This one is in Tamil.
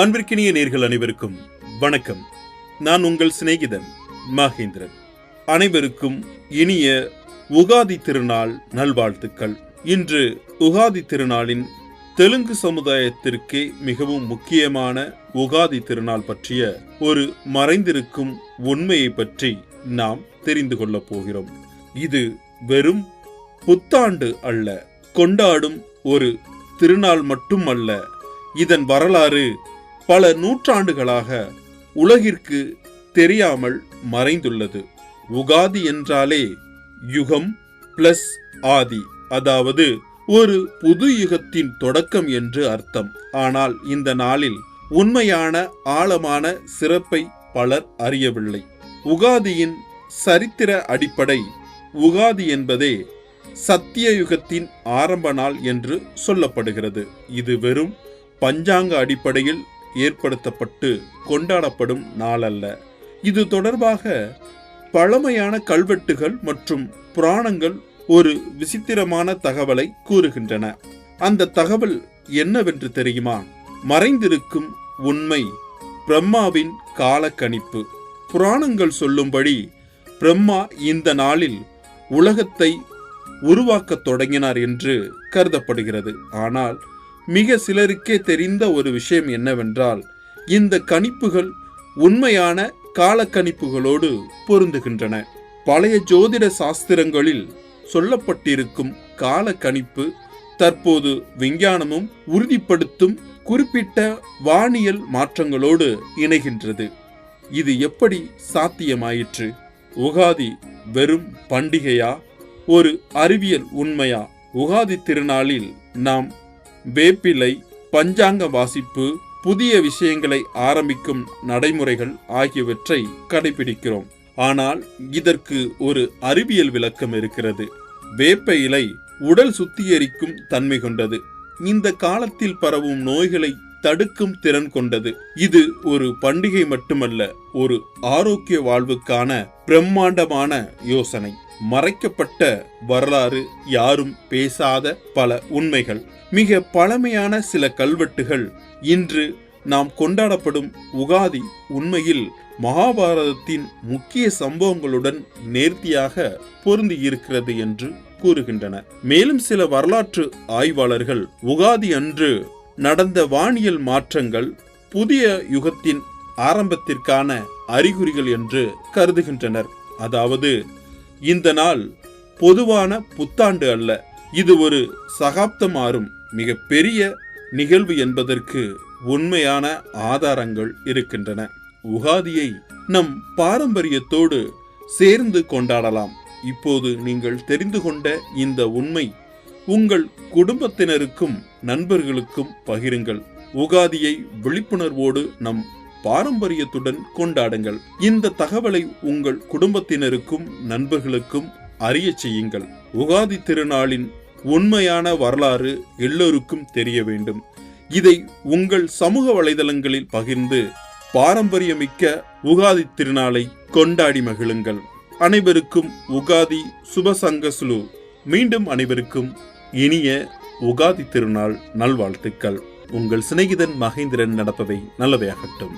அன்பிற்கினிய நேர்கள் அனைவருக்கும் வணக்கம். நான் உங்கள் சிநேகிதன் மகேந்திரன். அனைவருக்கும் இனிய உகாதி திருநாள் நல்வாழ்த்துக்கள். இன்று உகாதி திருநாளின் தெலுங்கு சமுதாயத்திற்கே மிகவும் முக்கியமான உகாதி திருநாள் பற்றிய ஒரு மறைந்திருக்கும் உண்மையை பற்றி நாம் தெரிந்து கொள்ளப் போகிறோம். இது வெறும் புத்தாண்டு அல்ல கொண்டாடும் ஒரு திருநாள் மட்டும் அல்ல இதன் வரலாறு பல நூற்றாண்டுகளாக உலகிற்கு தெரியாமல் மறைந்துள்ளது. உகாதி என்றாலே யுகம் பிளஸ் ஆதி அதாவது ஒரு புது யுகத்தின் தொடக்கம் என்று அர்த்தம். ஆனால் இந்த நாளில் உண்மையான ஆழமான சிறப்பை பலர் அறியவில்லை. உகாதியின் சரித்திர அடிப்படை உகாதி என்பதே சத்தியயுகத்தின் ஆரம்ப நாள் என்று சொல்லப்படுகிறது. இது வெறும் பஞ்சாங்க அடிப்படையில் ஏற்படுத்தப்பட்டு கொண்டாடப்படும் நாளல்ல. இது தொடர்பாக பழமையான கல்வெட்டுகள் மற்றும் புராணங்கள் ஒரு விசித்திரமான தகவலை கூறுகின்றன. அந்த தகவல் என்னவென்று தெரியுமா? மறைந்திருக்கும் உண்மை பிரம்மாவின் காலக்கணிப்பு. புராணங்கள் சொல்லும்படி பிரம்மா இந்த நாளில் உலகத்தை உருவாக்கத் தொடங்கினார் என்று கருதப்படுகிறது. ஆனால் மிக சிலருக்கே தெரிந்த ஒரு விஷயம் என்னவென்றால் இந்த கணிப்புகள் உண்மையான காலக்கணிப்புகளோடு பொருந்துகின்றன. பழைய ஜோதிட சாஸ்திரங்களில் சொல்லப்பட்டிருக்கும் கால கணிப்பு தற்போது விஞ்ஞானமும் உறுதிப்படுத்தும் குறிப்பிட்ட வானியல் மாற்றங்களோடு இணைகின்றது. இது எப்படி சாத்தியமாயிற்று? உகாதி வெறும் பண்டிகையா? ஒரு அறிவியல் உண்மையா? உகாதி திருநாளில் நாம் வேப்பிலை பஞ்சாங்க வாசிப்பு புதிய விஷயங்களை ஆரம்பிக்கும் நடைமுறைகள் ஆகியவற்றை கடைபிடிக்கிறோம். ஆனால் இதற்கு ஒரு அறிவியல் விளக்கம் இருக்கிறது. வேப்ப இலை உடல் சுத்திகரிக்கும் தன்மை கொண்டது. இந்த காலத்தில் பரவும் நோய்களை தடுக்கும் திறன் கொண்டது. இது ஒரு பண்டிகை மட்டுமல்ல ஒரு ஆரோக்கிய வாழ்வுக்கான பிரம்மாண்டமான யோசனை. மறைக்கப்பட்ட வரலாறு யாரும் பேசாத பல உண்மைகள். மிக பழமையான சில கல்வெட்டுகள் இன்று நாம் கொண்டாடப்படும் உகாதி உண்மையில் மகாபாரதத்தின் முக்கிய சம்பவங்களுடன் நேர்த்தியாக பொருந்தி இருக்கிறது என்று கூறுகின்றன. மேலும் சில வரலாற்று ஆய்வாளர்கள் உகாதி அன்று நடந்த வானியல் மாற்றங்கள் புதிய யுகத்தின் ஆரம்பத்திற்கான அறிகுறிகள் என்று கருதுகின்றனர். அதாவது இந்த நாள் பொதுவான புத்தாண்டு அல்ல. இது ஒரு சகாப்தம் மாறும் மிக பெரிய நிகழ்வு என்பதற்கு உண்மையான ஆதாரங்கள் இருக்கின்றன. உகாதியை நம் பாரம்பரியத்தோடு சேர்ந்து கொண்டாடலாம். இப்போது நீங்கள் தெரிந்து கொண்ட இந்த உண்மை உங்கள் குடும்பத்தினருக்கும் நண்பர்களுக்கும் பகிருங்கள். உகாதியை விழிப்புணர்வோடு நம் பாரம்பரியத்துடன் கொண்டாடுங்கள். இந்த தகவலை உங்கள் குடும்பத்தினருக்கும் நண்பர்களுக்கும் அறிய செய்யுங்கள். உகாதி திருநாளின் உண்மையான வரலாறு எல்லோருக்கும் தெரிய வேண்டும். இதை உங்கள் சமூக வலைதளங்களில் பகிர்ந்து பாரம்பரியமிக்க உகாதி திருநாளை கொண்டாடி மகிழுங்கள். அனைவருக்கும் உகாதி சுபசங்கசுலு மீண்டும் அனைவருக்கும் இனிய உகாதி திருநாள் நல்வாழ்த்துக்கள். உங்கள் சிநேகிதன் மகேந்திரன் நடப்பவை நல்லவையாகட்டும்